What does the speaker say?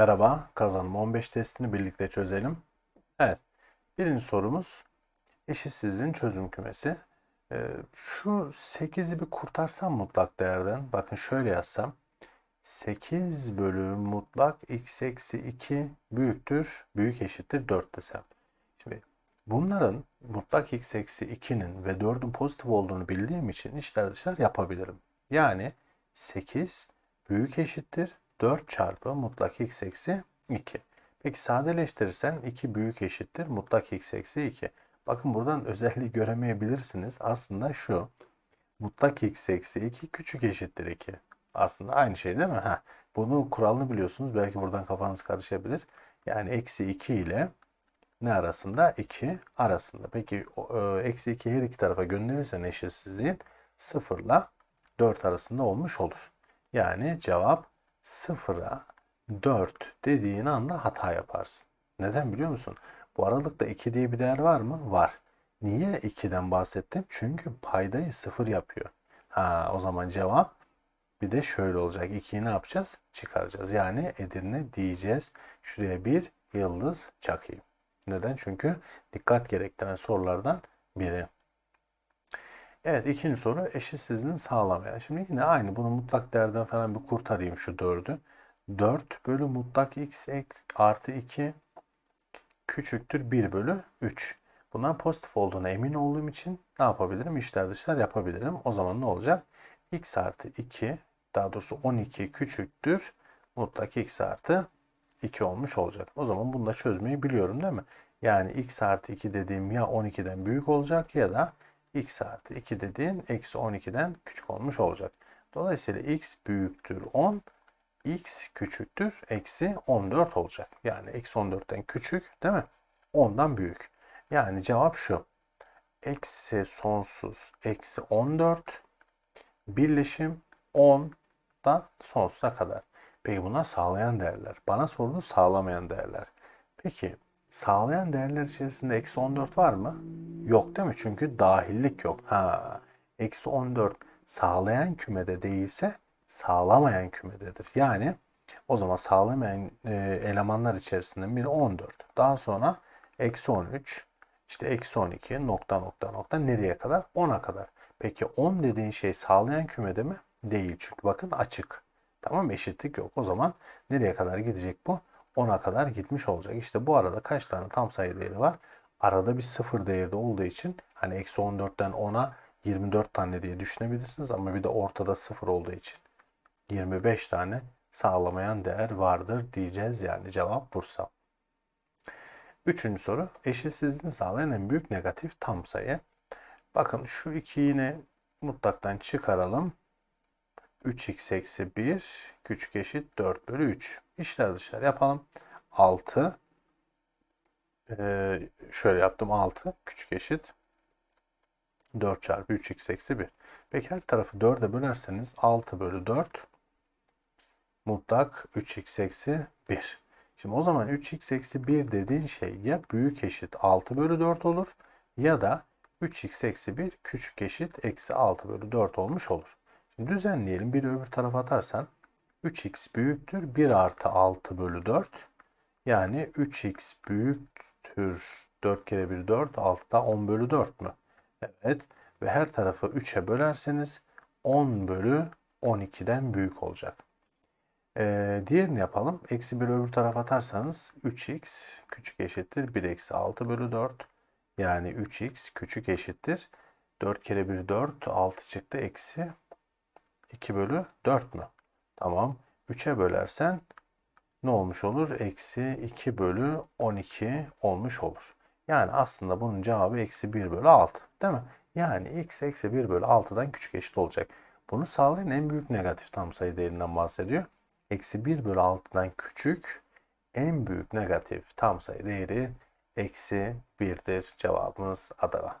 Merhaba, kazanım 15 testini birlikte çözelim. Evet, birinci sorumuz eşitsizliğin çözüm kümesi. Ee, şu 8'i bir kurtarsam mutlak değerden, bakın şöyle yazsam. 8 bölü mutlak x eksi 2 büyüktür, büyük eşittir 4 desem. Şimdi bunların mutlak x eksi 2'nin ve 4'ün pozitif olduğunu bildiğim için içler dışlar yapabilirim. Yani 8 büyük eşittir 4 çarpı mutlak x eksi 2. Peki sadeleştirirsen 2 büyük eşittir mutlak x eksi 2. Bakın buradan özelliği göremeyebilirsiniz. Aslında şu mutlak x eksi 2 küçük eşittir 2. Aslında aynı şey değil mi? Ha, bunu kuralını biliyorsunuz. Belki buradan kafanız karışabilir. Yani eksi 2 ile ne arasında? 2 arasında. Peki e, eksi 2 her iki tarafa gönderirsen eşitsizliğin 0 ile 4 arasında olmuş olur. Yani cevap 0'a 4 dediğin anda hata yaparsın. Neden biliyor musun? Bu aralıkta 2 diye bir değer var mı? Var. Niye 2'den bahsettim? Çünkü paydayı 0 yapıyor. Ha, o zaman cevap bir de şöyle olacak. 2'yi ne yapacağız? Çıkaracağız. Yani Edirne diyeceğiz. Şuraya bir yıldız çakayım. Neden? Çünkü dikkat gerektiren sorulardan biri. Evet ikinci soru eşitsizliğini sağlamayan. Şimdi yine aynı bunu mutlak değerden falan bir kurtarayım şu 4'ü. 4 bölü mutlak x artı 2 küçüktür 1 bölü 3. Bundan pozitif olduğuna emin olduğum için ne yapabilirim? İşler dışlar yapabilirim. O zaman ne olacak? x artı 2 daha doğrusu 12 küçüktür mutlak x artı 2 olmuş olacak. O zaman bunu da çözmeyi biliyorum değil mi? Yani x artı 2 dediğim ya 12'den büyük olacak ya da x artı 2 dediğin eksi 12'den küçük olmuş olacak. Dolayısıyla x büyüktür 10, x küçüktür eksi 14 olacak. Yani eksi 14'ten küçük değil mi? 10'dan büyük. Yani cevap şu. Eksi sonsuz eksi 14 birleşim 10'dan sonsuza kadar. Peki bunlar sağlayan değerler. Bana sorulu sağlamayan değerler. Peki sağlayan değerler içerisinde eksi 14 var mı? Yok değil mi? Çünkü dahillik yok. Ha, eksi 14 sağlayan kümede değilse sağlamayan kümededir. Yani o zaman sağlamayan e, elemanlar içerisinden biri 14. Daha sonra eksi 13, işte eksi 12 nokta nokta nokta nereye kadar? 10'a kadar. Peki 10 dediğin şey sağlayan kümede mi? Değil. Çünkü bakın açık. Tamam eşitlik yok. O zaman nereye kadar gidecek bu? 10'a kadar gitmiş olacak. İşte bu arada kaç tane tam sayı değeri var? Arada bir sıfır değerde olduğu için hani eksi 14'ten 10'a 24 tane diye düşünebilirsiniz. Ama bir de ortada sıfır olduğu için 25 tane sağlamayan değer vardır diyeceğiz. Yani cevap Bursa. Üçüncü soru eşitsizliğini sağlayan en büyük negatif tam sayı. Bakın şu iki yine mutlaktan çıkaralım. 3x eksi 1 küçük eşit 4 bölü 3. İşler dışlar yapalım. 6 ee, şöyle yaptım 6 küçük eşit 4 çarpı 3x eksi 1. Peki her tarafı 4'e bölerseniz 6 bölü 4 mutlak 3x eksi 1. Şimdi o zaman 3x eksi 1 dediğin şey ya büyük eşit 6 bölü 4 olur ya da 3x eksi 1 küçük eşit eksi 6 bölü 4 olmuş olur. Şimdi düzenleyelim. Bir öbür tarafa atarsan 3x büyüktür 1 artı 6 bölü 4. Yani 3x büyüktür 4 kere 1 4 6'da 10 bölü 4 mü? Evet. Ve her tarafı 3'e bölerseniz 10 bölü 12'den büyük olacak. Ee, diğerini yapalım. Eksi 1 öbür tarafa atarsanız 3x küçük eşittir 1 eksi 6 bölü 4. Yani 3x küçük eşittir. 4 kere 1 4 6 çıktı eksi 2 bölü 4 mü? Tamam. 3'e bölersen ne olmuş olur? Eksi 2 bölü 12 olmuş olur. Yani aslında bunun cevabı eksi 1 bölü 6. Değil mi? Yani x eksi 1 bölü 6'dan küçük eşit olacak. Bunu sağlayan en büyük negatif tam sayı değerinden bahsediyor. Eksi 1 bölü 6'dan küçük en büyük negatif tam sayı değeri eksi 1'dir. Cevabımız Adana.